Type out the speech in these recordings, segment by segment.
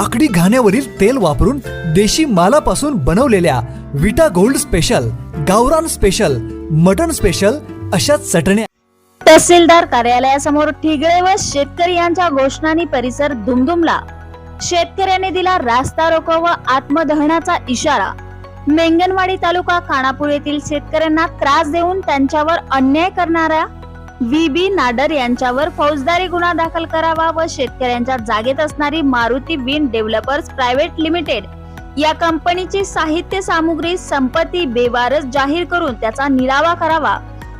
लाकडी घाण्यावरील तेल वापरून देशी मालापासून बनवलेल्या विटा गोल्ड स्पेशल गावरान स्पेशल मटन स्पेशल अशा चटण्या तहसीलदार कार्यालयासमोर ठिगळे व शेतकरी यांच्या घोषणानी परिसर दुमदुमला. शेतकऱ्यांनी दिला रास्ता रोको व आत्मदहनाचा इशारा. मेंगनवाडी तालुका खानापूर येथील शेतकऱ्यांना त्रास देऊन त्यांच्यावर अन्याय करणाऱ्या व्ही बी नाडर यांच्यावर फौजदारी गुन्हा दाखल करावा व शेतकऱ्यांच्या जागेत असणारी Maruti win developers private limited या कंपनीची साहित्य सामुग्री संपत्ती बेवारस जाहीर करून त्याचा निरावा करावा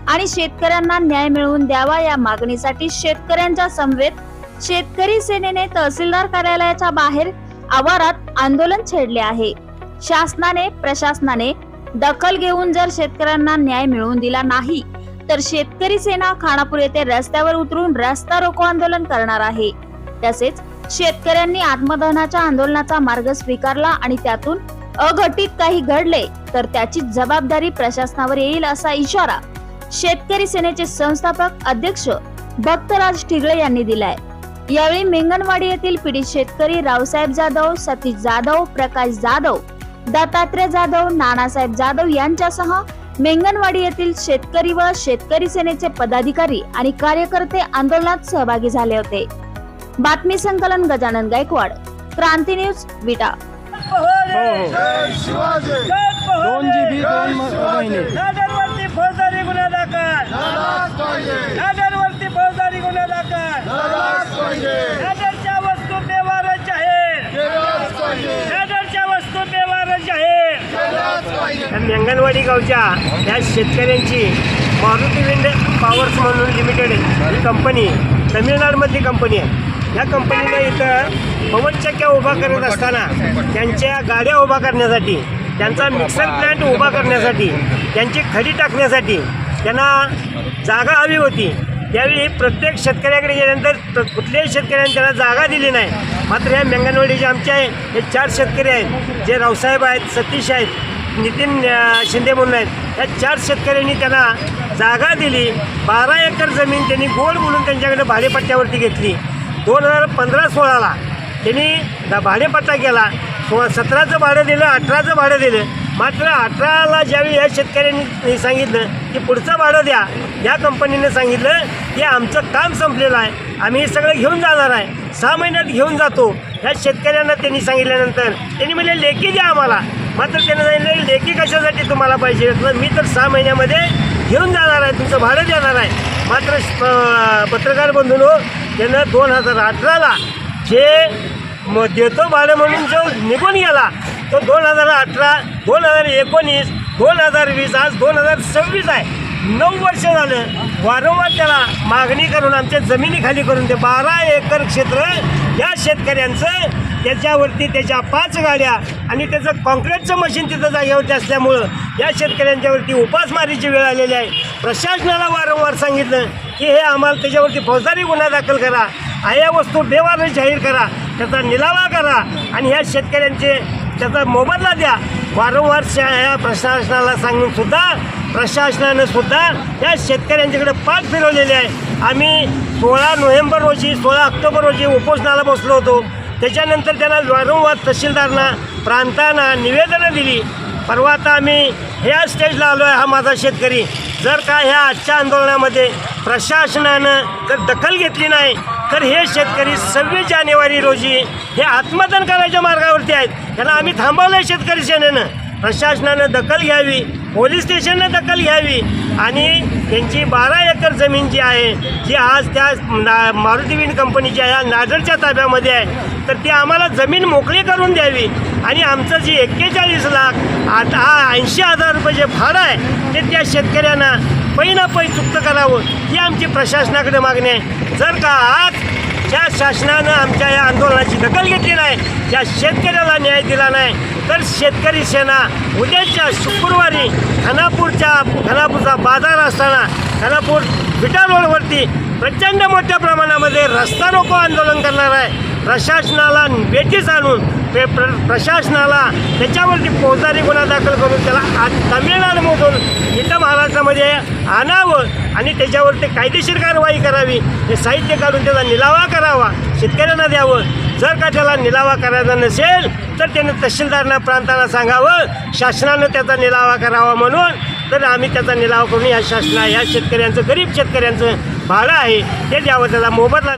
आणि शेतकऱ्यांना न्याय मिळवून द्यावा या मागणीसाठी शेतकऱ्यांच्या समवेत शेतकरी सेनेने तहसीलदार कार्यालयाच्या बाहेर आवारात आंदोलन छेडले आहे. शासनाने प्रशासनाने दखल घेऊन जर शेतकऱ्यांना न्याय मिळवून दिला नाही तर शेतकरी सेना खानापूर येथे रस्त्यावर उतरून रस्ता रोको आंदोलन करणार आहे. तसेच शेतकऱ्यांनी आत्मदहनाच्या आंदोलनाचा मार्ग स्वीकारला आणि त्यातून अघटित काही घडले तर त्याची जबाबदारी प्रशासनावर येईल असा इशारा शेतकरी सेनेचे संस्थापक अध्यक्ष भक्तराज ठिगळे यांनी दिलाय. यावेळी मेंगणवाडी येथील पीडित शेतकरी रावसाहेब जाधव सतीश जाधव प्रकाश जाधव दत्तात्रय जाधव नानासाहेब जाधव यांच्यासह मेंगनवाडी येथील शेतकरी व शेतकरी सेनेचे पदाधिकारी आणि कार्यकर्ते आंदोलनात सहभागी झाले होते. बातमी संकलन गजानन गायकवाड क्रांती न्यूज विटा. दोन जी बी दोन म- महिने. गुन्हा दाखल नागरवरती फौजदारी गुन्हा दाखल नागरच्या वस्तू बेवारस जाहीर नागरच्या वस्तू बेवारस जाहीर या मेंगणवाडी गावच्या या शेतकऱ्यांची मारुती विंड पॉवर्स म्हणून लिमिटेड ही कंपनी तमिळनाडूमधली कंपनी आहे. या कंपनीला इथं पवनचक्क्या उभा करत असताना त्यांच्या गाड्या उभा करण्यासाठी त्यांचा मिक्सर प्लॅन्ट उभा करण्यासाठी त्यांची खडी टाकण्यासाठी त्यांना जागा हवी होती. त्यावेळी प्रत्येक शेतकऱ्याकडे गेल्यानंतर कुठल्याही शेतकऱ्यांनी त्यांना जागा दिली नाही. मात्र या मेंगणवाडीचे आमचे हे चार शेतकरी आहेत. जे रावसाहेब आहेत सतीश आहेत नितीन शिंदे म्हणून आहेत. या चार शेतकऱ्यांनी त्यांना जागा दिली. बारा एकर जमीन त्यांनी गोड म्हणून त्यांच्याकडे भाडेपट्ट्यावरती घेतली. दोन हजार पंधरा सोळाला त्यांनी दा- भाडेपट्टा केला. सोळा सतराचं भाडं दिलं अठराचं भाडं दिलं. मात्र अठराला ज्यावेळी या शेतकऱ्यांनी सांगितलं की पुढचं भाडं द्या या कंपनीने सांगितलं की आमचं काम संपलेलं आहे. आम्ही हे सगळं घेऊन जाणार आहे. सहा महिन्यात घेऊन जातो. ह्या शेतकऱ्यांना त्यांनी सांगितल्यानंतर त्यांनी म्हणले लेखी द्या आम्हाला. मात्र त्यांनी सांगितलं लेखी कशासाठी तुम्हाला पाहिजे तर मी तर सहा महिन्यामध्ये घेऊन जाणार आहे. तुमचं भाडं देणार आहे. मात्र पत्रकार बंधून त्यानं दोन हजार अठराला जे म देतो भाडं म्हणून जो निघून गेला तो दोन हजार अठरा दोन हजार एकोणीस दोन हजार वीस आज दोन हजार सव्वीस आहे. नऊ वर्ष झालं. वारंवार त्याला मागणी करून आमच्या जमिनीखाली करून ते बारा एकर क्षेत्र या शेतकऱ्यांचं त्याच्यावरती त्याच्या पाच गाड्या आणि त्याचं कॉन्क्रीटचं मशीन तिथं जागेवरती असल्यामुळं या शेतकऱ्यांच्यावरती उपासमारीची वेळ आलेली आहे. प्रशासनाला वारंवार सांगितलं की हे आम्हाला त्याच्यावरती फौजदारी गुन्हा दाखल करा. आया वस्तू बेवारस जाहीर करा. त्याचा निलावा करा आणि ह्या शेतकऱ्यांचे त्याचा मोबदला द्या. वारंवार शा- ह्या प्रशासनाला सांगून सुद्धा प्रशासनानं सुद्धा या शेतकऱ्यांच्याकडे पाठ फिरवलेले आहे. आम्ही सोळा नोव्हेंबर रोजी सोळा ऑक्टोबर रोजी उपोषणाला बसलो होतो. त्याच्यानंतर त्यांना वारंवार तहसीलदारांना प्रांतांना निवेदनं दिली. परवा आता आम्ही ह्या स्टेजला आलो आहे हा माझा शेतकरी. जर का ह्या आजच्या आंदोलनामध्ये प्रशासनानं जर दखल घेतली नाही तर हे शेतकरी सव्वीस जानेवारी रोजी हे आत्मदान करायच्या मार्गावरती आहेत. त्याला आम्ही थांबवलं आहे शेतकरी सेनेनं. प्रशासनानं दखल घ्यावी पोलीस स्टेशननं दखल घ्यावी आणि त्यांची बारा एकर जमीन जी आहे जी आज त्या ना मारुती विंड कंपनीच्या या नाझरच्या ताब्यामध्ये आहे तर ती आम्हाला जमीन मोकळी करून द्यावी. आणि आमचं जी एक्केचाळीस लाख आता ऐंशी हजार रुपये जे भाडं आहे ते त्या शेतकऱ्यांना पै ना पै चुकतं करावं ही आमची प्रशासनाकडे मागणी आहे. जर का आज ज्या शासनानं आमच्या या आंदोलनाची दखल घेतली नाही ज्या शेतकऱ्याला न्याय दिला नाही तर शेतकरी सेना उद्याच्या शुक्रवारी खानापूरच्या खानापूरचा बाजार असताना खानापूर विटा रोडवरती प्रचंड मोठ्या प्रमाणामध्ये रस्ता रोको आंदोलन करणार आहे. प्रशासनाला भेटीस आणून प्र प्र- प्रशासनाला त्याच्यावरती फौजदारी गुन्हा दाखल करून त्याला आज तामिळनाडूमधून इथं महाराष्ट्रामध्ये आणावं आणि त्याच्यावरती कायदेशीर कारवाई करावी हे साहित्य काढून त्याचा निलावा करावा शेतकऱ्यांना द्यावं. जर का त्याला निलावा करायचा नसेल तर त्यानं तहसीलदारांना प्रांताला सांगावं शासनानं त्याचा निलावा करावा म्हणून. तर आम्ही त्याचा निलावा करून या शासना या शेतकऱ्यांचं गरीब शेतकऱ्यांचं भाडं आहे ते द्यावं त्याला मोबदला